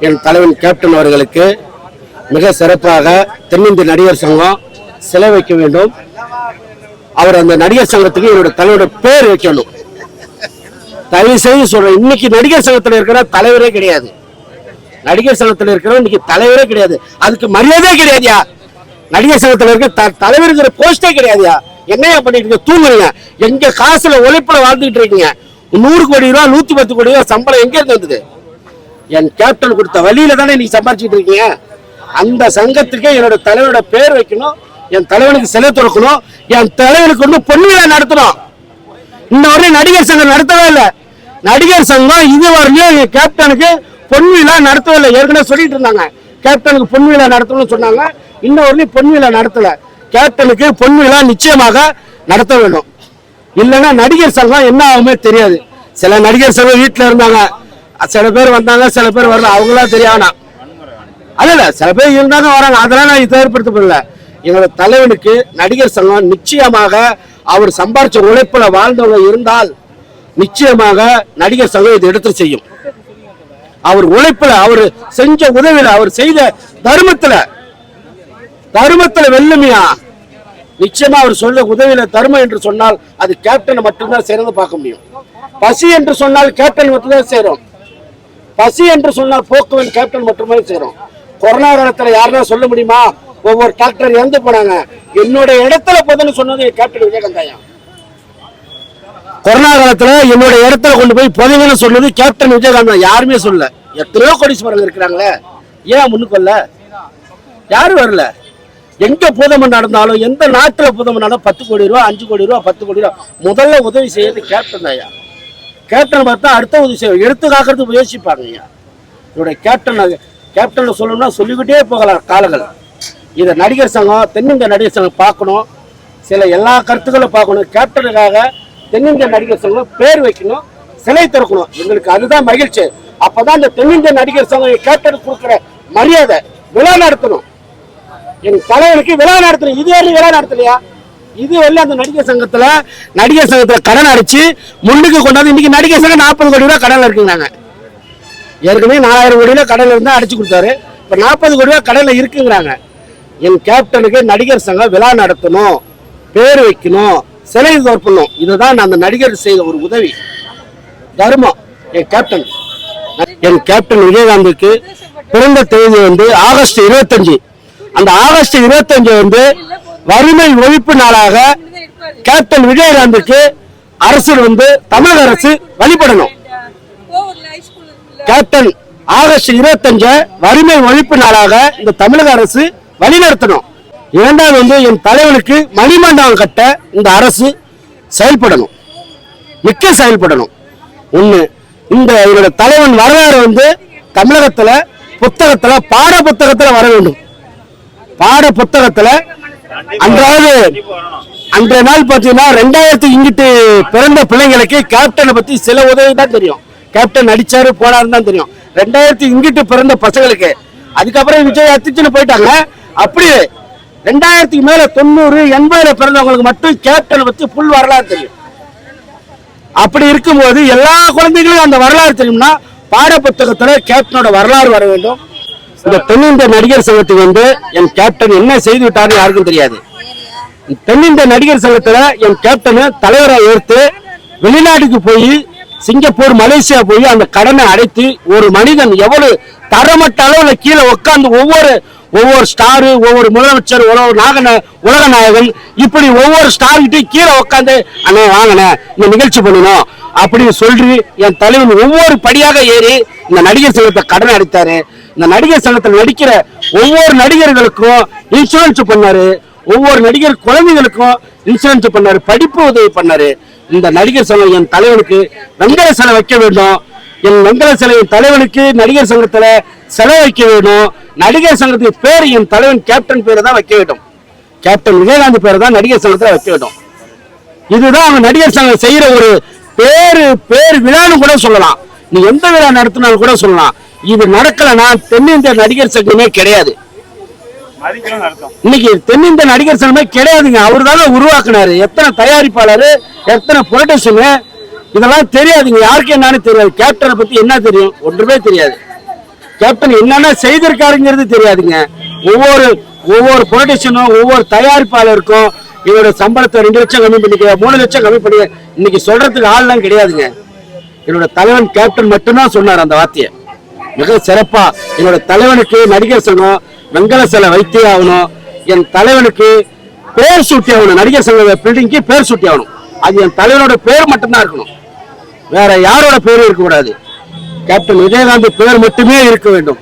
என் தலைவன் கேப்டன் அவர்களுக்கு மிக சிறப்பாக தென்னிந்திய நடிகர் சங்கம் சிலை வைக்க வேண்டும். அவர் அந்த நடிகர் சங்கத்துக்கு என்னோட தலைவரோட பேர் வைக்கணும். தயவு செய்து சொல்றேன் இன்னைக்கு நடிகர் சங்கத்துல இருக்கிற தலைவரே கிடையாது. நடிகர் சங்கத்துல இருக்கிற இன்னைக்கு தலைவரே கிடையாது. அதுக்கு மரியாதையே கிடையாதுயா. நடிகர் சங்கத்துல இருக்க த- தலைவருங்கிற போஸ்டே கிடையாதுயா. என்னையா பண்ணிட்டு இருக்கீங்க தூங்குறீங்க. எங்க காசுல உழைப்புல வாழ்ந்துட்டு இருக்கீங்க. நூறு கோடி ரூபா நூத்தி பத்து கோடி ரூபா சம்பளம் எங்க இருந்து வந்தது? என் கேப்டன் கொடுத்த வழியில தானே நீங்க சம்பாரிச்சிட்டு இருக்கீங்க? அந்த சங்கத்துக்கு என்னோட தலைவரோட பேர் வைக்கணும் என் தலைவனுக்கு சிலை திறக்கணும் என் தலைவனுக்கு வந்து பொன் விழா நடத்தணும். இன்ன வரையும் நடிகர் சங்கம் நடத்தவே இல்லை. நடிகர் சங்கம் இது வரையும் என் கேப்டனுக்கு பொன் விழா நடத்தவே இல்லை. ஏற்கனவே சொல்லிட்டு இருந்தாங்க. கேப்டனுக்கு பொன் விழா நடத்தணும்னு சொன்னாங்க. இன்ன வரையும் பொன் விழா நடத்தல. கேப்டனுக்கு பொன் விழா நிச்சயமாக நடத்த வேண்டும். இல்லைன்னா நடிகர் சங்கம் என்ன ஆகுமே தெரியாது. சில நடிகர் சங்கம் வீட்டில் இருந்தாங்க. சில பேர் வந்தாங்க சில பேர் வரல. அவங்களா தெரியாதா அல்ல இல்ல சில பேர் இருந்தாங்க வராங்க. அதெல்லாம் நான் இதை ஏற்படுத்தப்படல எங்களோட தலைவனுக்கு நடிகர் சங்கம் நிச்சயமாக அவர் சம்பாரிச்ச உழைப்புல வாழ்ந்தவங்க இருந்தால் நிச்சயமாக நடிகர் சங்கம் இதை எடுத்து செய்யும். அவர் உழைப்புல அவர் செஞ்ச உதவியில அவர் செய்த தர்மத்துல தர்மத்துல வெல்லுமையா? நிச்சயமா அவர் சொல்ல உதவியில தர்மம் என்று சொன்னால் அது கேப்டனை மட்டும்தான் சேர்ந்து பார்க்க முடியும். பசி என்று சொன்னால் கேப்டன் மட்டும்தான் சேரும். பசி என்று சொன்னால் போக்குவரத்து கேப்டன் மட்டுமே சேரும். கொரோனா காலத்துல யாருன்னா சொல்ல முடியுமா? ஒவ்வொரு டாக்டர் இறந்து போனாங்க. என்னோட இடத்துல போதுன்னு சொன்னது கேப்டன் விஜயகாந்தாயா. கொரோனா காலத்துல என்னோட இடத்துல கொண்டு போய் புதைங்கன்னு சொன்னது கேப்டன் விஜயகாந்த். யாருமே சொல்லல. எத்தனையோ கோடீஸ்வரர்கள் இருக்கிறாங்களே. ஏன் முன்னுக்கு வரல? யாரும் வரல. எங்க பூதமன் நடந்தாலும் எந்த நாட்டுல பூதமன் நடந்தாலும் பத்து கோடி ரூபா அஞ்சு கோடி ரூபா பத்து கோடி ரூபா. முதல்ல உதவி செய்யறது கேப்டன் தாயா. கேப்டன் பார்த்தா அடுத்த உதவி செய்யும் எடுத்து காக்கிறதுக்கு யோசிப்பாங்க ஐயா. இவருடைய கேப்டன் கேப்டனை சொல்லணும்னா சொல்லிக்கிட்டே போகலாம் காலங்கள். இதை நடிகர் சங்கம் தென்னிந்திய நடிகர் சங்கம் பார்க்கணும். சில எல்லா கருத்துக்களும் பார்க்கணும். கேப்டனுக்காக தென்னிந்திய நடிகர் சங்கம் பேர் வைக்கணும் சிலை திறக்கணும். எங்களுக்கு அதுதான் மகிழ்ச்சி. அப்போதான் இந்த தென்னிந்திய நடிகர் சங்கம் கேப்டனுக்கு கொடுக்குற மரியாதை விழா நடத்தணும். என் தலைவனுக்கு விழா நடத்தணும். இது வரையும் விழா நடத்தலையா? இது வரையும் அந்த நடிகர் சங்கத்துல நடிகர் சங்கத்துல கடன் அடிச்சு முன்னுக்கு கொண்டாந்து இன்னைக்கு நடிகர் சங்கம் நாற்பது கோடி ரூபா கடன்ல இருக்குங்கிறாங்க. ஏற்கனவே நாலாயிரம் கோடியில ரூபாய் கடன்ல இருந்தா அடிச்சு கொடுத்தாரு. இப்ப நாற்பது கோடி ரூபா கடன்ல இருக்குங்கிறாங்க. என் கேப்டனுக்கு நடிகர் சங்கம் விழா நடத்தணும் பேர் வைக்கணும் சிலை தோற்பணும் இதுதான் நான் அந்த நடிகர் செய்த ஒரு உதவி. தர்மம் என் கேப்டன். என் கேப்டன் விஜயகாந்துக்கு பிறந்த தேதி வந்து ஆகஸ்ட் இருபத்தஞ்சு. அந்த ஆகஸ்ட் இருபத்தஞ்சு வந்து வறுமை ஒழிப்பு நாளாக கேப்டன் விஜயகாந்துக்கு அரசு வந்து தமிழக அரசு வழிபடணும். கேப்டன் ஆகஸ்ட் இருபத்தஞ்ச வறுமை ஒழிப்பு நாளாக இந்த தமிழக அரசு வழிநடத்தணும். இரண்டாவது வந்து என் தலைவனுக்கு மணிமண்டபம் கட்ட இந்த அரசு செயல்படணும். மிக்க செயல்படணும். ஒண்ணு இந்த என்னோட தலைவன் வரலாறு வந்து தமிழகத்துல புத்தகத்துல பாட புத்தகத்துல வர வேண்டும். பாட புத்தகத்துல அன்றாவது அன்றைய நாள் பாத்தீங்கன்னா ரெண்டாயிரத்தி இங்கிட்டு பிறந்த பிள்ளைங்களுக்கு கேப்டனை பத்தி சில உதவி தான் தெரியும். கேப்டன் நடிச்சாரு போனாருன்னு தான் தெரியும். ரெண்டாயிரத்தி இங்கிட்டு பிறந்த பசங்களுக்கு. அதுக்கப்புறம் விஜய் அத்திச்சுன்னு போயிட்டாங்க. அப்படியே ரெண்டாயிரத்துக்கு மேல தொண்ணூறு எண்பதுல பிறந்தவங்களுக்கு மட்டும் கேப்டனை பத்தி புல் வரலாறு தெரியும். அப்படி இருக்கும்போது எல்லா குழந்தைகளும் அந்த வரலாறு தெரியும்னா பாட புத்தகத்துல கேப்டனோட வரலாறு வர வேண்டும். இந்த தென்னிந்திய நடிகர் சங்கத்துக்கு வந்து என் கேப்டன் என்ன செய்து விட்டார்னு யாருக்கும் தெரியாது. தென்னிந்திய நடிகர் சங்கத்துல என் கேப்டனை தலைவரை ஏற்று வெளிநாட்டுக்கு போய் சிங்கப்பூர் மலேசியா போய் அந்த கடனை அடைத்து ஒரு மனிதன் எவ்வளவு தரமட்ட அளவுல கீழே உட்காந்து ஒவ்வொரு ஒவ்வொரு ஸ்டாரு ஒவ்வொரு முதலமைச்சர் ஒவ்வொரு நாகன உலக நாயகன் இப்படி ஒவ்வொரு ஸ்டார்கிட்டையும் கீழே உட்காந்து அண்ணே வாங்கின இந்த நிகழ்ச்சி பண்ணணும் அப்படின்னு சொல்லி என் தலைவன் ஒவ்வொரு படியாக ஏறி இந்த நடிகர் சங்கத்தை கடன் அடைத்தாரு. இந்த நடிகர் சங்கத்தில் நடிக்கிற ஒவ்வொரு நடிகர்களுக்கும் இன்சூரன்ஸ் பண்ணாரு. ஒவ்வொரு நடிகர் குழந்தைகளுக்கும் இன்சூரன்ஸ் பண்ணாரு படிப்பு உதவி பண்ணாரு. இந்த நடிகர் சங்கம் என் தலைவனுக்கு வெங்கல சிலை வைக்க வேண்டும். என் வெங்கல சிலை என் தலைவனுக்கு நடிகர் சங்கத்துல சிலை வைக்க வேண்டும். நடிகர் சங்கத்துக்கு பேர் என் தலைவன் கேப்டன் பேரை தான் வைக்க வேண்டும். கேப்டன் விஜயகாந்த் பேரை தான் நடிகர் சங்கத்துல வைக்க வேண்டும். இதுதான் அவங்க நடிகர் சங்கம் செய்யற ஒரு பேரு பேர் விழான்னு கூட சொல்லலாம். நீ எந்த விழா நடத்தினாலும் கூட சொல்லலாம். இது நடக்கலைன்னா தென்னிந்திய நடிகர் சங்கமே கிடையாது. இன்னைக்கு தென்னிந்திய நடிகர் சங்கமே கிடையாதுங்க. அவர் தான் உருவாக்குனாரு. எத்தனை தயாரிப்பாளர் எத்தனை புரொடக்ஷனு இதெல்லாம் தெரியாதுங்க. யாருக்கு என்னன்னு தெரியாது. கேப்டனை பத்தி என்ன தெரியும்? ஒன்றுமே தெரியாது. கேப்டன் என்னென்ன செய்திருக்காருங்கிறது தெரியாதுங்க. ஒவ்வொரு ஒவ்வொரு பொலிட்டிஷியனும் ஒவ்வொரு தயாரிப்பாளருக்கும் இவரோட சம்பளத்தை ரெண்டு லட்சம் கம்மி பண்ணிக்க மூணு லட்சம் கம்மி பண்ணி இன்னைக்கு சொல்றதுக்கு ஆள்லாம் கிடையாதுங்க. என்னோட தலைவன் கேப்டன் மட்டும்தான் சொன்னார் அந்த வார்த்தையை. மிக சிறப்பா என்னோட தலைவனுக்கு நடிகர் சங்கம் வெங்கல சிலை வைத்தே ஆகணும். என் தலைவனுக்கு பேர் சூட்டி ஆகணும். நடிகர் சங்க பில்டிங்க்கு பேர் சூட்டி ஆகணும். அது என் தலைவனோட பேர் மட்டும்தான் இருக்கணும். வேற யாரோட பேரும் இருக்கக்கூடாது. கேப்டன் விஜயகாந்த் பேர் மட்டுமே இருக்க வேண்டும்.